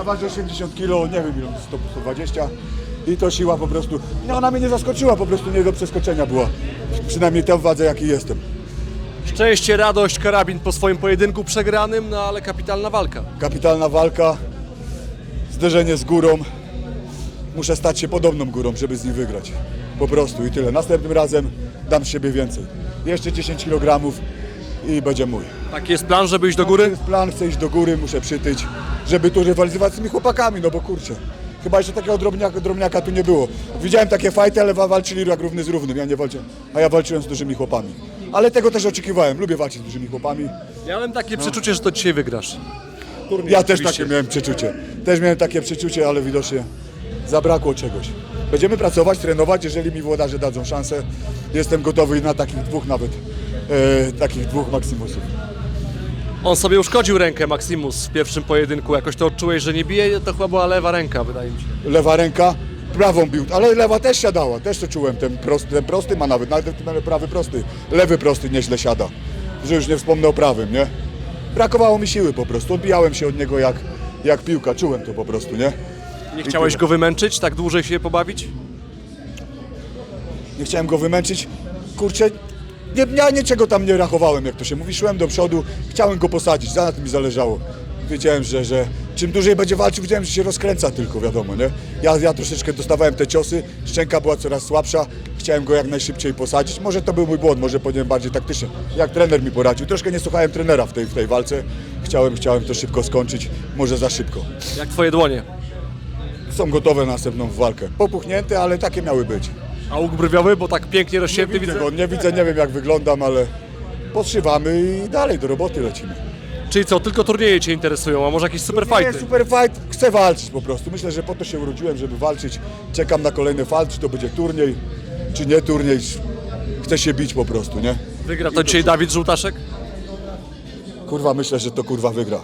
Ja ważę 80 kg, nie wiem ile, 100, 120 i to siła po prostu, no ona mnie nie zaskoczyła, po prostu nie do przeskoczenia była. Przynajmniej tę wadze jaki jestem. Szczęście, radość, karabin po swoim pojedynku przegranym, no ale kapitalna walka. Kapitalna walka, zderzenie z górą. Muszę stać się podobną górą, żeby z nim wygrać. Po prostu i tyle. Następnym razem dam z siebie więcej. Jeszcze 10 kg i będzie mój. Taki jest plan, żeby iść do góry? jest plan, chcę iść do góry, muszę przytyć, żeby tu rywalizować z tymi chłopakami, no bo kurczę. Chyba jeszcze takiego drobniaka, drobniaka tu nie było. Widziałem takie fajty, ale wa- walczyli jak równy z równym, ja nie walczyłem, a ja walczyłem z dużymi chłopami. Ale tego też oczekiwałem, lubię walczyć z dużymi chłopami. Miałem takie przeczucie, że to dzisiaj wygrasz. Turniej Ja też oczywiście. takie miałem przeczucie. Też miałem takie przeczucie, ale widocznie zabrakło czegoś. Będziemy pracować, trenować, jeżeli mi włodarze dadzą szansę. Jestem gotowy na takich dwóch nawet, e, takich dwóch Maximusów. On sobie uszkodził rękę Maximus w pierwszym pojedynku. Jakoś to odczułeś, że nie bije? To chyba była lewa ręka, wydaje mi się. Lewa ręka, prawą bił, ale lewa też siadała, też to czułem, ten prosty, ten prosty ma nawet, nawet ten prawy prosty, lewy prosty nieźle siada, że już nie wspomnę o prawym, nie? Brakowało mi siły po prostu, odbijałem się od niego jak, jak piłka, czułem to po prostu, nie? Nie chciałeś go wymęczyć, tak dłużej się pobawić? nie chciałem go wymęczyć. Kurczę, nie, ja niczego tam nie rachowałem, jak to się mówi. Szłem do przodu, chciałem go posadzić, za na tym mi zależało. Wiedziałem, że, że czym dłużej będzie walczył, wiedziałem, że się rozkręca tylko, wiadomo, nie? Ja, ja troszeczkę dostawałem te ciosy, szczęka była coraz słabsza, chciałem go jak najszybciej posadzić. Może to był mój błąd, może powinienem bardziej taktycznie, jak trener mi poradził. Troszkę nie słuchałem trenera w tej, w tej walce. Chciałem, chciałem to szybko skończyć, może za szybko. Jak twoje dłonie? Są gotowe na następną walkę. Popuchnięte, ale takie miały być. A łuk brwiowy, bo tak pięknie Nie rozcięty widzę go, nie widzę, nie wiem jak wyglądam, ale podszywamy i dalej do roboty lecimy. Czyli co, tylko turnieje Cię interesują, a może jakieś super Nie, fighty? super fight, chcę walczyć po prostu. Myślę, że po to się urodziłem, żeby walczyć. Czekam na kolejny fight, czy to będzie turniej, czy nie turniej. Chcę się bić po prostu, nie? Wygra to dzisiaj Dawid Żółtaszek? Kurwa, myślę, że to kurwa wygra.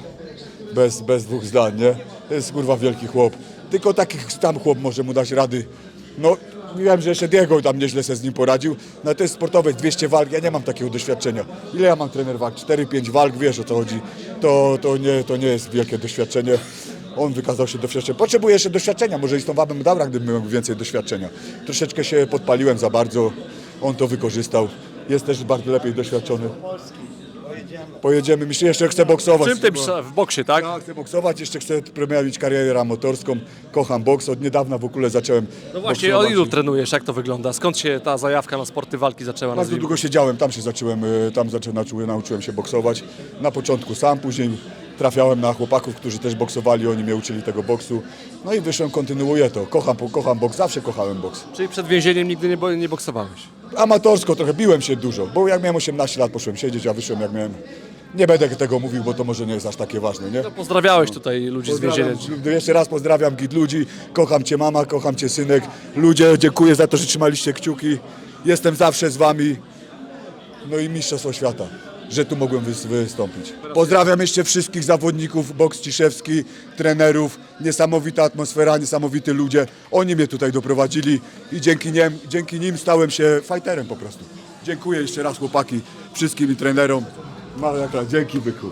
Bez, bez dwóch zdań, nie? To jest kurwa wielki chłop. Tylko taki tam chłop może mu dać rady. No, wiem, że jeszcze Diego tam nieźle sobie z nim poradził. No to jest sportowe, 200 walk, ja nie mam takiego doświadczenia. Ile ja mam trener walk? 4-5 walk, wiesz o co chodzi. To, to, nie, to nie jest wielkie doświadczenie. On wykazał się doświadczeniem. Potrzebuję jeszcze doświadczenia, może i z tą wabem dał, gdybym miał więcej doświadczenia. Troszeczkę się podpaliłem za bardzo, on to wykorzystał. Jest też bardzo lepiej doświadczony. Pojedziemy, myślę, jeszcze chcę boksować. Czym Ty w boksie, tak? tak, chcę boksować, jeszcze chcę prowadzić karierę amatorską. Kocham boks, od niedawna w ogóle zacząłem No właśnie, boksować. od ilu trenujesz, jak to wygląda? Skąd się ta zajawka na sporty walki zaczęła? Bardzo nazwijmy? długo siedziałem, tam się zacząłem, y, tam zacząłem, nauczyłem, nauczyłem się boksować. Na początku sam, później trafiałem na chłopaków, którzy też boksowali, oni mnie uczyli tego boksu. No i wyszłem, kontynuuję to. Kocham, kocham boks, zawsze kochałem boks. Czyli przed więzieniem nigdy nie, bo- nie boksowałeś? Amatorsko trochę biłem się dużo, bo jak miałem 18 lat poszłem siedzieć, a wyszłem jak miałem... Nie będę tego mówił, bo to może nie jest aż takie ważne, nie? No, pozdrawiałeś tutaj ludzi z więzienia. Pozdrawiam, jeszcze raz pozdrawiam git ludzi, kocham Cię mama, kocham Cię synek. Ludzie, dziękuję za to, że trzymaliście kciuki. Jestem zawsze z Wami. No i Mistrzostwo Świata, że tu mogłem wys- wystąpić. Pozdrawiam jeszcze wszystkich zawodników, boks Ciszewski, trenerów. Niesamowita atmosfera, niesamowici ludzie. Oni mnie tutaj doprowadzili i dzięki nim, dzięki nim stałem się fighterem po prostu. Dziękuję jeszcze raz chłopaki, wszystkim i trenerom. Jaka, dzięki byku.